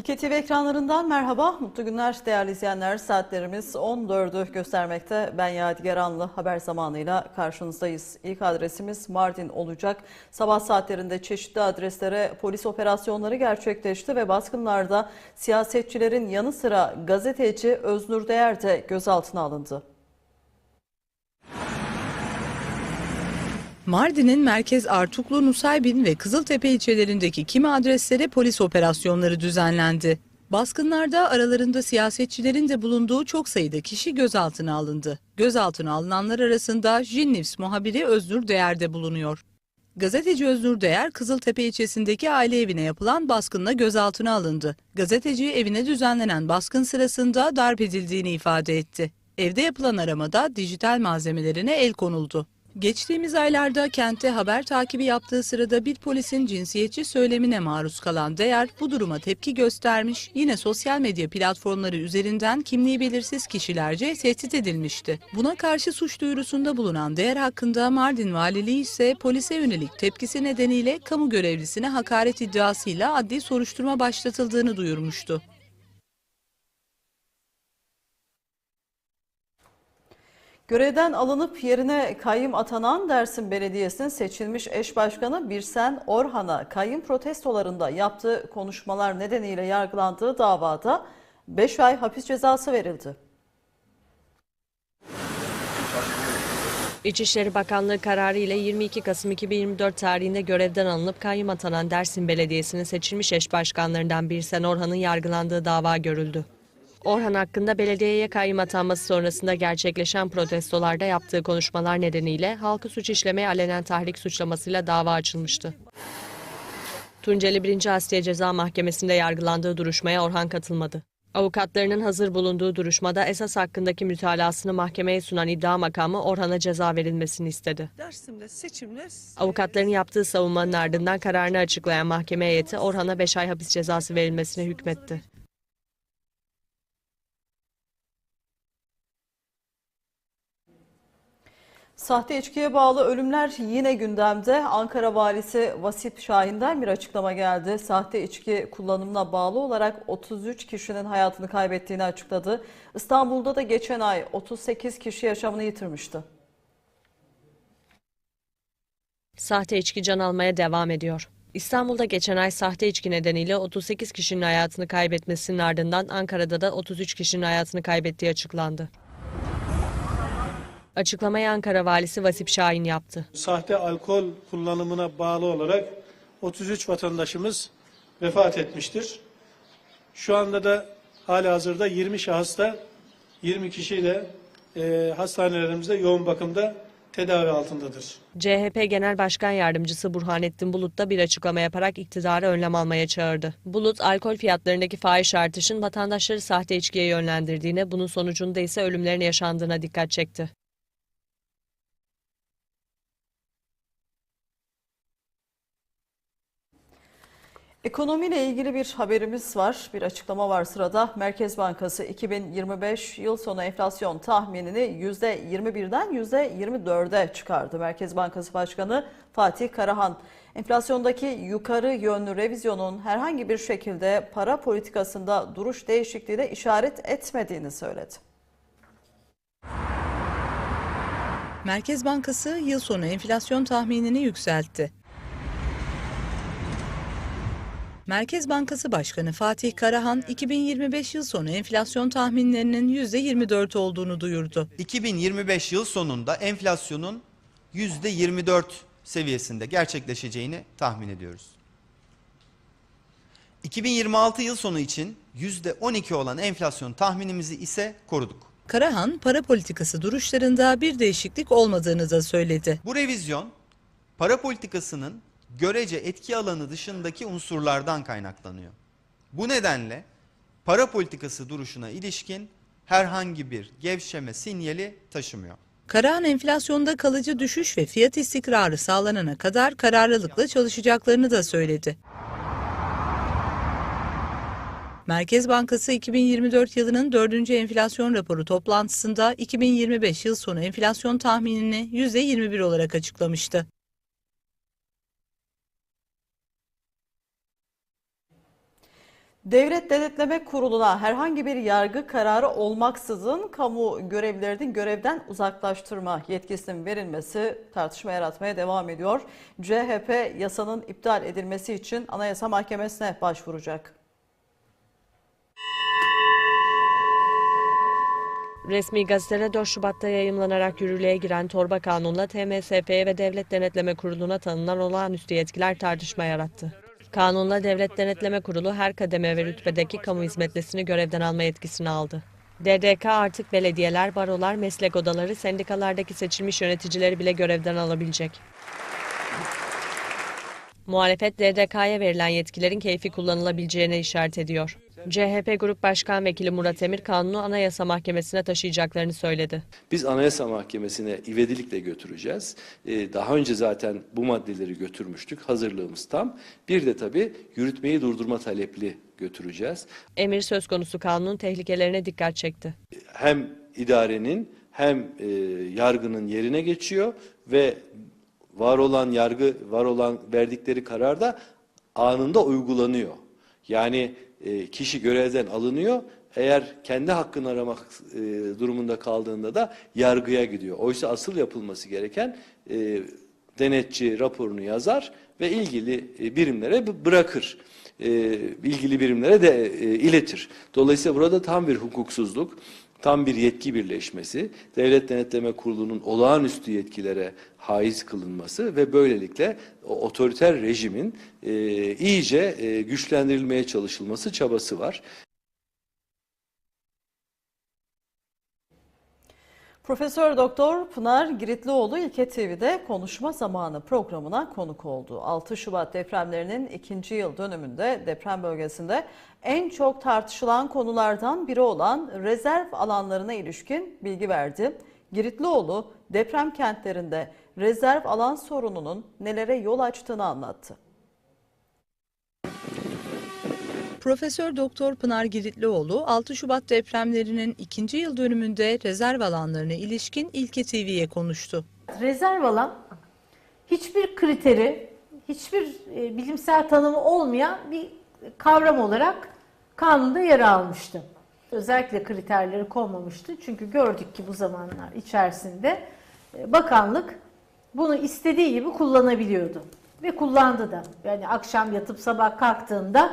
İki ekranlarından merhaba, mutlu günler değerli izleyenler. Saatlerimiz 14'ü göstermekte. Ben Yadigar Anlı haber zamanıyla karşınızdayız. İlk adresimiz Mardin olacak. Sabah saatlerinde çeşitli adreslere polis operasyonları gerçekleşti ve baskınlarda siyasetçilerin yanı sıra gazeteci Öznur Değer de gözaltına alındı. Mardin'in merkez Artuklu, Nusaybin ve Kızıltepe ilçelerindeki kimi adreslere polis operasyonları düzenlendi. Baskınlarda aralarında siyasetçilerin de bulunduğu çok sayıda kişi gözaltına alındı. Gözaltına alınanlar arasında Jinnips muhabiri Öznur Değer de bulunuyor. Gazeteci Öznur Değer, Kızıltepe ilçesindeki aile evine yapılan baskınla gözaltına alındı. Gazeteci evine düzenlenen baskın sırasında darp edildiğini ifade etti. Evde yapılan aramada dijital malzemelerine el konuldu. Geçtiğimiz aylarda kentte haber takibi yaptığı sırada bir polisin cinsiyetçi söylemine maruz kalan Değer bu duruma tepki göstermiş, yine sosyal medya platformları üzerinden kimliği belirsiz kişilerce tehdit edilmişti. Buna karşı suç duyurusunda bulunan Değer hakkında Mardin Valiliği ise polise yönelik tepkisi nedeniyle kamu görevlisine hakaret iddiasıyla adli soruşturma başlatıldığını duyurmuştu. Görevden alınıp yerine kayyım atanan Dersim Belediyesi'nin seçilmiş eş başkanı Birsen Orhan'a kayyım protestolarında yaptığı konuşmalar nedeniyle yargılandığı davada 5 ay hapis cezası verildi. İçişleri Bakanlığı kararı ile 22 Kasım 2024 tarihinde görevden alınıp kayyum atanan Dersim Belediyesi'nin seçilmiş eş başkanlarından Birsen Orhan'ın yargılandığı dava görüldü. Orhan hakkında belediyeye kayyum atanması sonrasında gerçekleşen protestolarda yaptığı konuşmalar nedeniyle halkı suç işlemeye alenen tahrik suçlamasıyla dava açılmıştı. Tunceli 1. Asliye Ceza Mahkemesi'nde yargılandığı duruşmaya Orhan katılmadı. Avukatlarının hazır bulunduğu duruşmada esas hakkındaki mütalasını mahkemeye sunan iddia makamı Orhan'a ceza verilmesini istedi. Dersim'de Avukatların yaptığı savunmanın ardından kararını açıklayan mahkeme heyeti Orhan'a 5 ay hapis cezası verilmesine hükmetti. Sahte içkiye bağlı ölümler yine gündemde. Ankara valisi Vasip Şahin'den bir açıklama geldi. Sahte içki kullanımına bağlı olarak 33 kişinin hayatını kaybettiğini açıkladı. İstanbul'da da geçen ay 38 kişi yaşamını yitirmişti. Sahte içki can almaya devam ediyor. İstanbul'da geçen ay sahte içki nedeniyle 38 kişinin hayatını kaybetmesinin ardından Ankara'da da 33 kişinin hayatını kaybettiği açıklandı. Açıklamayı Ankara valisi Vasip Şahin yaptı. sahte alkol kullanımına bağlı olarak 33 vatandaşımız vefat etmiştir. Şu anda da hali hazırda 20 şahısta 20 kişi de e, hastanelerimizde yoğun bakımda tedavi altındadır. CHP Genel Başkan Yardımcısı Burhanettin Bulut da bir açıklama yaparak iktidara önlem almaya çağırdı. Bulut, alkol fiyatlarındaki fahiş artışın vatandaşları sahte içkiye yönlendirdiğine, bunun sonucunda ise ölümlerin yaşandığına dikkat çekti. Ekonomiyle ilgili bir haberimiz var. Bir açıklama var sırada. Merkez Bankası 2025 yıl sonu enflasyon tahminini %21'den %24'e çıkardı. Merkez Bankası Başkanı Fatih Karahan, enflasyondaki yukarı yönlü revizyonun herhangi bir şekilde para politikasında duruş değişikliğine işaret etmediğini söyledi. Merkez Bankası yıl sonu enflasyon tahminini yükseltti. Merkez Bankası Başkanı Fatih Karahan 2025 yıl sonu enflasyon tahminlerinin %24 olduğunu duyurdu. 2025 yıl sonunda enflasyonun %24 seviyesinde gerçekleşeceğini tahmin ediyoruz. 2026 yıl sonu için %12 olan enflasyon tahminimizi ise koruduk. Karahan para politikası duruşlarında bir değişiklik olmadığını da söyledi. Bu revizyon para politikasının görece etki alanı dışındaki unsurlardan kaynaklanıyor. Bu nedenle para politikası duruşuna ilişkin herhangi bir gevşeme sinyali taşımıyor. Karahan enflasyonda kalıcı düşüş ve fiyat istikrarı sağlanana kadar kararlılıkla çalışacaklarını da söyledi. Merkez Bankası 2024 yılının 4. enflasyon raporu toplantısında 2025 yıl sonu enflasyon tahminini %21 olarak açıklamıştı. Devlet Denetleme Kurulu'na herhangi bir yargı kararı olmaksızın kamu görevlilerinin görevden uzaklaştırma yetkisinin verilmesi tartışma yaratmaya devam ediyor. CHP yasanın iptal edilmesi için Anayasa Mahkemesi'ne başvuracak. Resmi gazetede 4 Şubat'ta yayımlanarak yürürlüğe giren torba kanunla TMSF'ye ve Devlet Denetleme Kurulu'na tanınan olağanüstü yetkiler tartışma yarattı. Kanunla Devlet Denetleme Kurulu her kademe ve rütbedeki kamu hizmetlisini görevden alma yetkisini aldı. DDK artık belediyeler, barolar, meslek odaları, sendikalardaki seçilmiş yöneticileri bile görevden alabilecek. Muhalefet DDK'ya verilen yetkilerin keyfi kullanılabileceğine işaret ediyor. CHP Grup Başkan Vekili Murat Emir kanunu Anayasa Mahkemesi'ne taşıyacaklarını söyledi. Biz Anayasa Mahkemesi'ne ivedilikle götüreceğiz. Ee, Daha önce zaten bu maddeleri götürmüştük. Hazırlığımız tam. Bir de tabii yürütmeyi durdurma talepli götüreceğiz. Emir söz konusu kanunun tehlikelerine dikkat çekti. Hem idarenin hem e, yargının yerine geçiyor ve var olan yargı, var olan verdikleri karar da anında uygulanıyor. Yani e, kişi görevden alınıyor. Eğer kendi hakkını aramak e, durumunda kaldığında da yargıya gidiyor. Oysa asıl yapılması gereken e, denetçi raporunu yazar ve ilgili birimlere bırakır. İlgili birimlere de iletir. Dolayısıyla burada tam bir hukuksuzluk, tam bir yetki birleşmesi, Devlet Denetleme Kurulu'nun olağanüstü yetkilere haiz kılınması ve böylelikle o otoriter rejimin e, iyice e, güçlendirilmeye çalışılması çabası var. Profesör Doktor Pınar Giritlioğlu İlke TV'de konuşma zamanı programına konuk oldu. 6 Şubat depremlerinin ikinci yıl dönümünde deprem bölgesinde en çok tartışılan konulardan biri olan rezerv alanlarına ilişkin bilgi verdi. Giritlioğlu deprem kentlerinde rezerv alan sorununun nelere yol açtığını anlattı. Profesör Doktor Pınar Giritlioğlu 6 Şubat depremlerinin ikinci yıl dönümünde rezerv alanlarına ilişkin İlke TV'ye konuştu. Rezerv alan hiçbir kriteri, hiçbir e, bilimsel tanımı olmayan bir kavram olarak kanunda yer almıştı. Özellikle kriterleri konmamıştı. Çünkü gördük ki bu zamanlar içerisinde e, bakanlık bunu istediği gibi kullanabiliyordu. Ve kullandı da. Yani akşam yatıp sabah kalktığında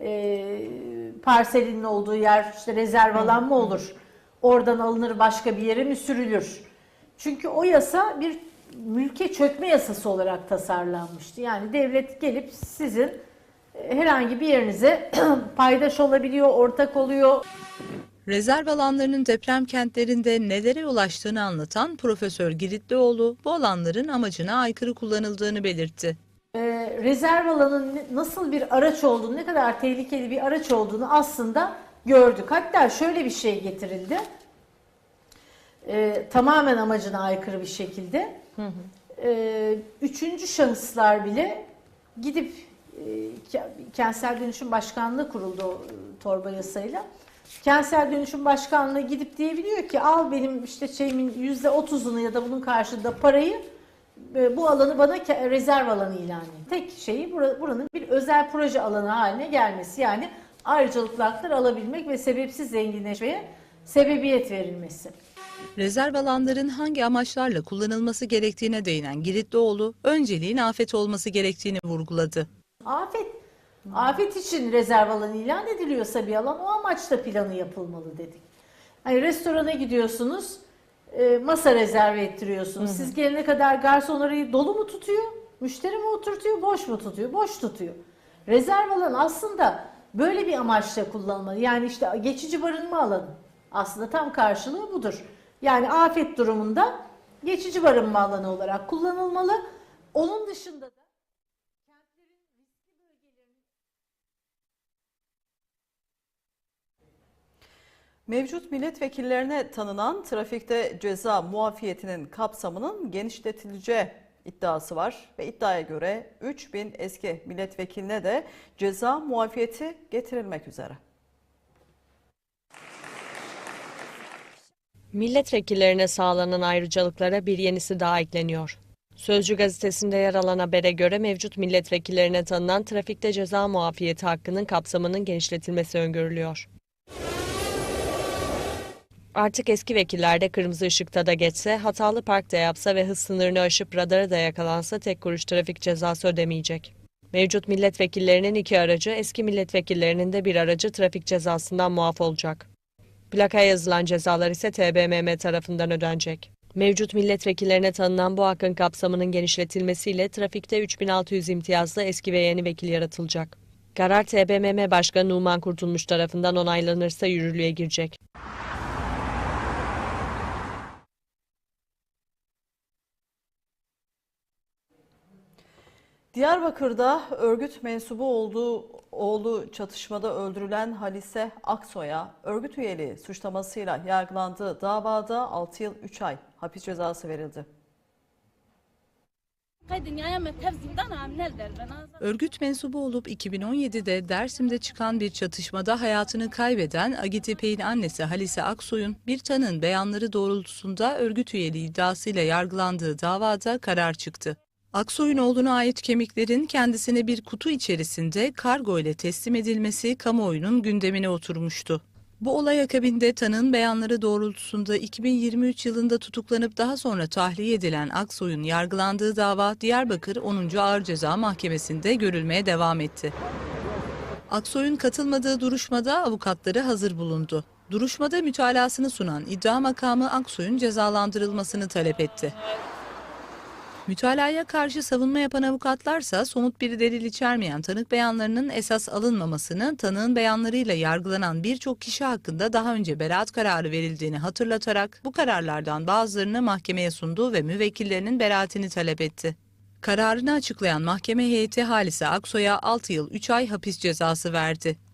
e, parselinin olduğu yer işte rezerv alan mı olur? Oradan alınır başka bir yere mi sürülür? Çünkü o yasa bir mülke çökme yasası olarak tasarlanmıştı. Yani devlet gelip sizin herhangi bir yerinize paydaş olabiliyor, ortak oluyor. Rezerv alanlarının deprem kentlerinde nelere yol açtığını anlatan Profesör Giritlioğlu bu alanların amacına aykırı kullanıldığını belirtti. Ee, rezerv alanın ne- nasıl bir araç olduğunu, ne kadar tehlikeli bir araç olduğunu aslında gördük. Hatta şöyle bir şey getirildi. Ee, tamamen amacına aykırı bir şekilde. Ee, üçüncü şahıslar bile gidip kentsel dönüşüm başkanlığı kuruldu o e, torba yasayla. Kentsel dönüşüm başkanlığı gidip diyebiliyor ki al benim işte şeyimin yüzde otuzunu ya da bunun karşılığında parayı e, bu alanı bana rezerv alanı ilan et. Tek şeyi bura- buranın bir özel proje alanı haline gelmesi. Yani ayrıcalıklı haklar alabilmek ve sebepsiz zenginleşmeye sebebiyet verilmesi. Rezerv alanların hangi amaçlarla kullanılması gerektiğine değinen Giritlioğlu, önceliğin afet olması gerektiğini vurguladı. Afet afet için rezerv alanı ilan ediliyorsa bir alan o amaçla planı yapılmalı dedik. Hani restorana gidiyorsunuz, e, masa rezerve ettiriyorsunuz. Siz gelene kadar garson orayı dolu mu tutuyor, müşteri mi oturtuyor, boş mu tutuyor? Boş tutuyor. Rezerv alan aslında böyle bir amaçla kullanılmalı. Yani işte geçici barınma alanı. Aslında tam karşılığı budur. Yani afet durumunda geçici barınma alanı olarak kullanılmalı. Onun dışında da Mevcut milletvekillerine tanınan trafikte ceza muafiyetinin kapsamının genişletileceği iddiası var ve iddiaya göre 3000 eski milletvekiline de ceza muafiyeti getirilmek üzere. Milletvekillerine sağlanan ayrıcalıklara bir yenisi daha ekleniyor. Sözcü gazetesinde yer alan habere göre mevcut milletvekillerine tanınan trafikte ceza muafiyeti hakkının kapsamının genişletilmesi öngörülüyor. Artık eski vekiller de kırmızı ışıkta da geçse, hatalı parkta yapsa ve hız sınırını aşıp radara da yakalansa tek kuruş trafik cezası ödemeyecek. Mevcut milletvekillerinin iki aracı, eski milletvekillerinin de bir aracı trafik cezasından muaf olacak. Plakaya yazılan cezalar ise TBMM tarafından ödenecek. Mevcut milletvekillerine tanınan bu hakkın kapsamının genişletilmesiyle trafikte 3600 imtiyazlı eski ve yeni vekil yaratılacak. Karar TBMM Başkanı Numan Kurtulmuş tarafından onaylanırsa yürürlüğe girecek. Diyarbakır'da örgüt mensubu olduğu oğlu çatışmada öldürülen Halise Aksoy'a örgüt üyeliği suçlamasıyla yargılandığı davada 6 yıl 3 ay hapis cezası verildi. Örgüt mensubu olup 2017'de Dersim'de çıkan bir çatışmada hayatını kaybeden Agitipey'in annesi Halise Aksoy'un bir tanın beyanları doğrultusunda örgüt üyeliği iddiasıyla yargılandığı davada karar çıktı. Aksoy'un oğluna ait kemiklerin kendisine bir kutu içerisinde kargo ile teslim edilmesi kamuoyunun gündemine oturmuştu. Bu olay akabinde tanığın beyanları doğrultusunda 2023 yılında tutuklanıp daha sonra tahliye edilen Aksoy'un yargılandığı dava Diyarbakır 10. Ağır Ceza Mahkemesi'nde görülmeye devam etti. Aksoy'un katılmadığı duruşmada avukatları hazır bulundu. Duruşmada mütalasını sunan iddia makamı Aksoy'un cezalandırılmasını talep etti. Mütalaya karşı savunma yapan avukatlarsa somut bir delil içermeyen tanık beyanlarının esas alınmamasını, tanığın beyanlarıyla yargılanan birçok kişi hakkında daha önce beraat kararı verildiğini hatırlatarak bu kararlardan bazılarını mahkemeye sundu ve müvekkillerinin beraatini talep etti. Kararını açıklayan mahkeme heyeti Halise Aksoy'a 6 yıl 3 ay hapis cezası verdi.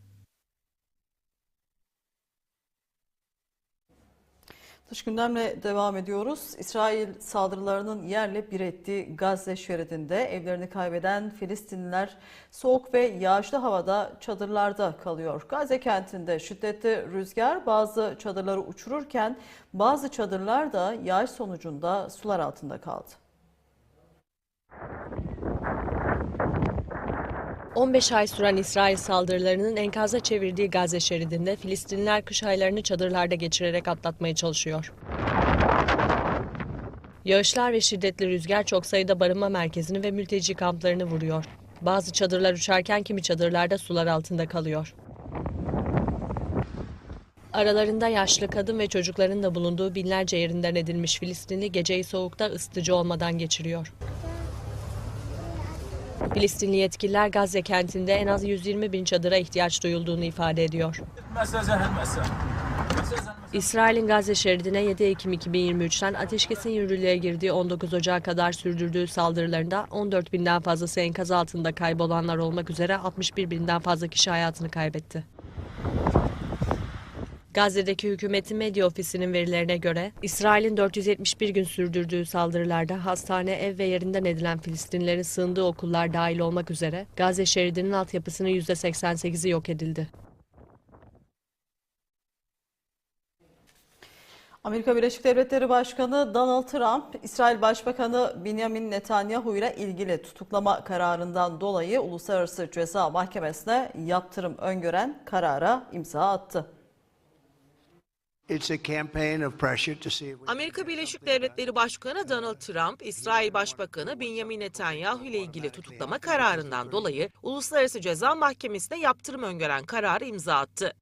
Dış gündemle devam ediyoruz. İsrail saldırılarının yerle bir ettiği Gazze şeridinde evlerini kaybeden Filistinliler soğuk ve yağışlı havada çadırlarda kalıyor. Gazze kentinde şiddetli rüzgar bazı çadırları uçururken bazı çadırlar da yağış sonucunda sular altında kaldı. 15 ay süren İsrail saldırılarının enkaza çevirdiği Gazze şeridinde Filistinliler kış aylarını çadırlarda geçirerek atlatmaya çalışıyor. Yağışlar ve şiddetli rüzgar çok sayıda barınma merkezini ve mülteci kamplarını vuruyor. Bazı çadırlar uçarken kimi çadırlarda sular altında kalıyor. Aralarında yaşlı kadın ve çocukların da bulunduğu binlerce yerinden edilmiş Filistinli geceyi soğukta ısıtıcı olmadan geçiriyor. Filistinli yetkililer Gazze kentinde en az 120 bin çadıra ihtiyaç duyulduğunu ifade ediyor. İsrail'in Gazze şeridine 7 Ekim 2023'ten ateşkesin yürürlüğe girdiği 19 Ocağı kadar sürdürdüğü saldırılarında 14 binden fazlası enkaz altında kaybolanlar olmak üzere 61 binden fazla kişi hayatını kaybetti. Gazze'deki hükümetin medya ofisinin verilerine göre İsrail'in 471 gün sürdürdüğü saldırılarda hastane, ev ve yerinden edilen Filistinlerin sığındığı okullar dahil olmak üzere Gazze şeridinin altyapısının %88'i yok edildi. Amerika Birleşik Devletleri Başkanı Donald Trump, İsrail Başbakanı Benjamin Netanyahu ile ilgili tutuklama kararından dolayı Uluslararası Ceza Mahkemesi'ne yaptırım öngören karara imza attı. Amerika Birleşik Devletleri Başkanı Donald Trump, İsrail Başbakanı Benjamin Netanyahu ile ilgili tutuklama kararından dolayı Uluslararası Ceza Mahkemesi'ne yaptırım öngören kararı imza attı.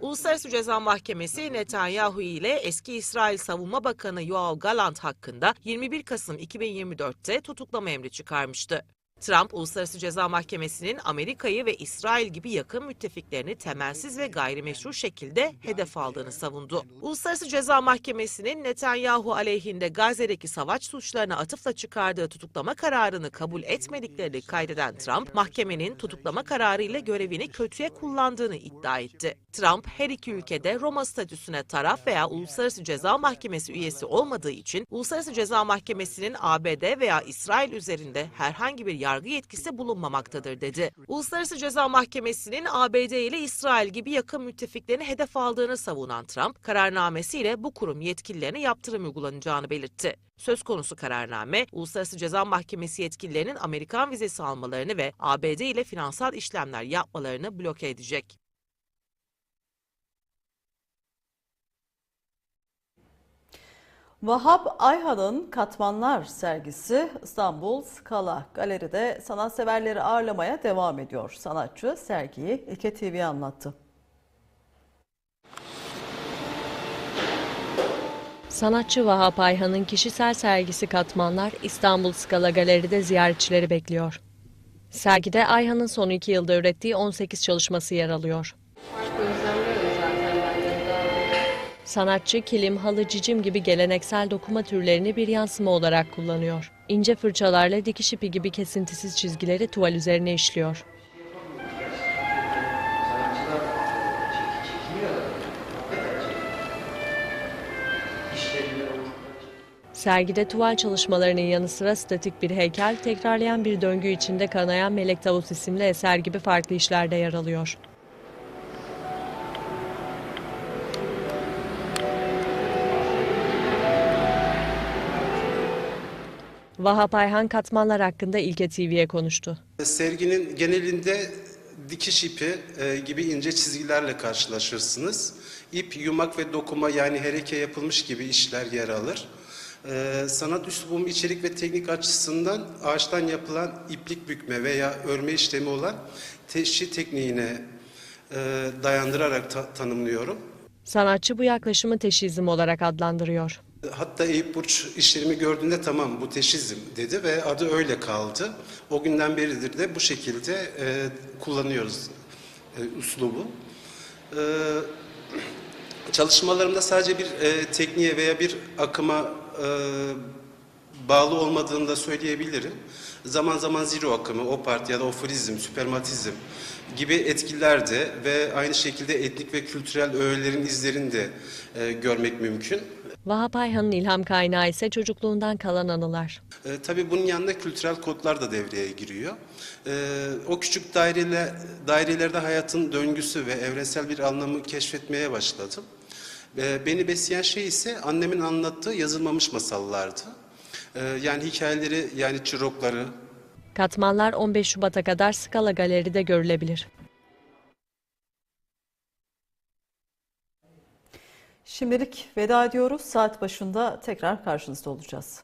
Uluslararası Ceza Mahkemesi Netanyahu ile eski İsrail Savunma Bakanı Yoav Galant hakkında 21 Kasım 2024'te tutuklama emri çıkarmıştı. Trump, Uluslararası Ceza Mahkemesi'nin Amerika'yı ve İsrail gibi yakın müttefiklerini temelsiz ve gayrimeşru şekilde hedef aldığını savundu. Uluslararası Ceza Mahkemesi'nin Netanyahu aleyhinde Gazze'deki savaş suçlarına atıfla çıkardığı tutuklama kararını kabul etmediklerini kaydeden Trump, mahkemenin tutuklama kararı ile görevini kötüye kullandığını iddia etti. Trump her iki ülkede Roma statüsüne taraf veya Uluslararası Ceza Mahkemesi üyesi olmadığı için Uluslararası Ceza Mahkemesi'nin ABD veya İsrail üzerinde herhangi bir yargı yetkisi bulunmamaktadır dedi. Uluslararası Ceza Mahkemesi'nin ABD ile İsrail gibi yakın müttefiklerini hedef aldığını savunan Trump, kararnamesiyle bu kurum yetkililerine yaptırım uygulanacağını belirtti. Söz konusu kararname, Uluslararası Ceza Mahkemesi yetkililerinin Amerikan vizesi almalarını ve ABD ile finansal işlemler yapmalarını bloke edecek. Vahap Ayhan'ın Katmanlar sergisi İstanbul Skala Galeri'de sanatseverleri ağırlamaya devam ediyor. Sanatçı sergiyi İlke TV'ye anlattı. Sanatçı Vahap Ayhan'ın kişisel sergisi Katmanlar İstanbul Skala Galeri'de ziyaretçileri bekliyor. Sergide Ayhan'ın son iki yılda ürettiği 18 çalışması yer alıyor. Sanatçı kilim, halı, cicim gibi geleneksel dokuma türlerini bir yansıma olarak kullanıyor. İnce fırçalarla dikiş ipi gibi kesintisiz çizgileri tuval üzerine işliyor. Sergide tuval çalışmalarının yanı sıra statik bir heykel, tekrarlayan bir döngü içinde kanayan Melek Tavus isimli eser gibi farklı işlerde yer alıyor. Vahap Ayhan katmanlar hakkında İlke TV'ye konuştu. Serginin genelinde dikiş ipi e, gibi ince çizgilerle karşılaşırsınız. İp, yumak ve dokuma yani hereke yapılmış gibi işler yer alır. E, sanat üslubum içerik ve teknik açısından ağaçtan yapılan iplik bükme veya örme işlemi olan teşhi tekniğine e, dayandırarak ta- tanımlıyorum. Sanatçı bu yaklaşımı teşhizm olarak adlandırıyor. Hatta Eyüp Burç işlerimi gördüğünde tamam bu teşhizm dedi ve adı öyle kaldı. O günden beridir de bu şekilde e, kullanıyoruz e, üslubu. E, çalışmalarımda sadece bir e, tekniğe veya bir akıma e, bağlı olmadığını da söyleyebilirim. Zaman zaman zero akımı, opart ya da oforizm, süpermatizm gibi etkiler de ve aynı şekilde etnik ve kültürel öğelerin izlerini de e, görmek mümkün. Vahap Ayhan'ın ilham kaynağı ise çocukluğundan kalan anılar. E, tabii bunun yanında kültürel kodlar da devreye giriyor. E, o küçük dairele, dairelerde hayatın döngüsü ve evrensel bir anlamı keşfetmeye başladım. E, beni besleyen şey ise annemin anlattığı yazılmamış masallardı. E, yani hikayeleri, yani çırokları, Katmanlar 15 Şubat'a kadar Skala Galeri'de görülebilir. Şimdilik veda ediyoruz. Saat başında tekrar karşınızda olacağız.